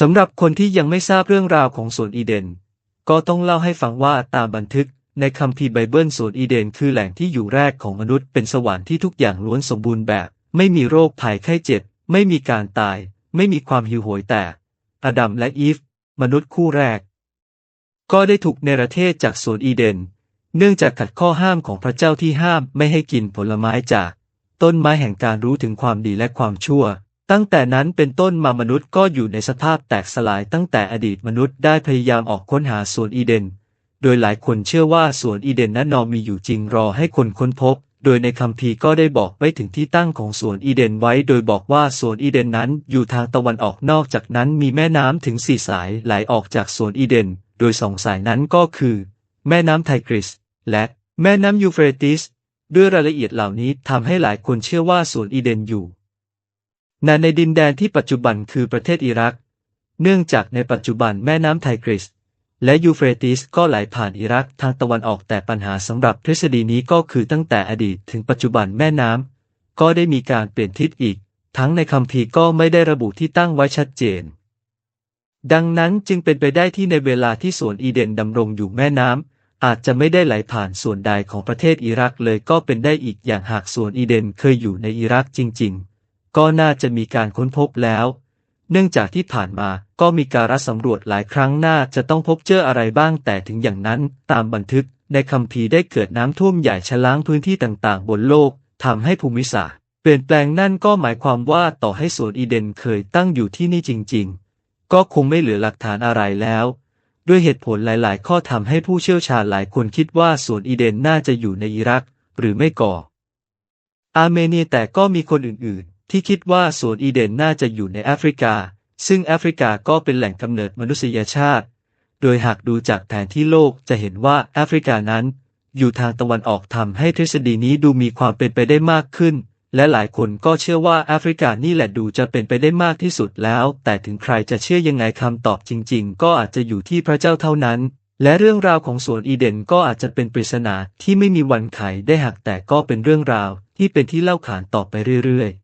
สำหรับคนที่ยังไม่ทราบเรื่องราวของสวนอีเดน ก็ต้องเล่าให้ฟังว่าตามบันทึกในคัมภีร์ไบเบิลสวนอีเดนคือแหล่งที่อยู่แรกของมนุษย์เป็นสวรรค์ที่ทุกอย่างล้วนสมบูรณ์แบบ ไม่มีโรคภัยไข้เจ็บ ไม่มีการตาย ไม่มีความหิวโหยแต่ อดัมและอีฟ มนุษย์คู่แรก ก็ได้ถูกเนรเทศจากสวนอีเดน เนื่องจากขัดข้อห้ามของพระเจ้าที่ห้ามไม่ให้กินผลไม้จาก ต้นไม้แห่งการรู้ถึงความดีและความชั่ว ตั้งแต่นั้นเป็นต้นมามนุษย์ก็อยู่ในสภาพแตกสลายตั้งแต่อดีตมนุษย์ได้พยายามออกค้นหาสวนอีเดน โดยหลายคนเชื่อว่าสวนอีเดนนั้นนอมีอยู่จริงรอให้คนค้นพบ โดยในคัมภีร์ก็ได้บอกไว้ถึงที่ตั้งของสวนอีเดนไว้ โดยบอกว่าสวนอีเดนนั้นอยู่ทางตะวันออกนอกจากนั้นมีแม่น้ำถึงสี่สายไหลออกจากสวนอีเดน โดยสองสายนั้นก็คือ แม่น้ำไทกริส และแม่น้ำยูเฟรติส ด้วยรายละเอียดเหล่านี้ทำให้หลายคนเชื่อว่าสวนอีเดนอยู่ ณในดินแดนที่ปัจจุบันคือประเทศอิรัก เนื่องจากในปัจจุบันแม่น้ำไทกริสและยูเฟรติสก็ไหลผ่านอิรักทางตะวันออกแต่ปัญหาสำหรับทฤษฎีนี้ก็คือตั้งแต่อดีตถึงปัจจุบันแม่น้ำก็ได้มีการเปลี่ยนทิศอีก ทั้งในคัมภีก็ไม่ได้ระบุที่ตั้งไว้ชัดเจน ดังนั้นจึงเป็นไปได้ที่ในเวลาที่สวนอีเดนดำรงอยู่แม่น้ำอาจจะไม่ได้ไหลผ่านส่วนใดของประเทศอิรักเลยก็เป็นได้อีกอย่างหากส่วนอีเดนเคยอยู่ในอิรักจริง ๆ ก็น่าจะมีการค้นพบแล้ว เนื่องจากที่ผ่านมาก็มีการรัสำรวจหลายครั้งน่าจะต้องพบเจออะไรบ้างแต่ถึงอย่างนั้น ตามบันทึกในคัมภีได้เกิดน้ำท่วมใหญ่ชะล้างพื้นที่ต่างๆ บนโลกทำให้ภูมิศาสตร์เปลี่ยนแปลงนั่นก็หมายความว่าต่อให้สวนอีเดนเคยตั้งอยู่ที่นี่จริง ๆ ก็คงไม่เหลือหลักฐานอะไรแล้ว ด้วยเหตุผลหลาย ๆ ข้อทำให้ผู้เชี่ยวชาญหลายคนคิดว่าสวนอีเดนน่าจะอยู่ในอิรัก หรือไม่ก่ออาร์เมเนียแต่ก็มีคนอื่นๆ ที่คิดว่าสวนอีเดนน่าจะอยู่ในแอฟริกา ซึ่งแอฟริกาก็เป็นแหล่งกำเนิดมนุษยชาติ โดยหากดูจากแผนที่โลกจะเห็นว่าแอฟริกานั้น อยู่ทางตะวันออกทำให้ทฤษฎีนี้ดูมีความเป็นไปได้มากขึ้น และหลายคนก็เชื่อว่าแอฟริกานี่แหละดูจะเป็นไปได้มากที่สุดแล้ว แต่ถึงใครจะเชื่อยังไงคำตอบจริง ๆ ก็อาจจะอยู่ที่พระเจ้าเท่านั้นและเรื่องราวของสวนอีเดนก็อาจจะเป็นปริศนาที่ไม่มีวันไขได้หากแต่ก็เป็นเรื่องราวที่เป็นที่เล่าขานต่อไปเรื่อยๆ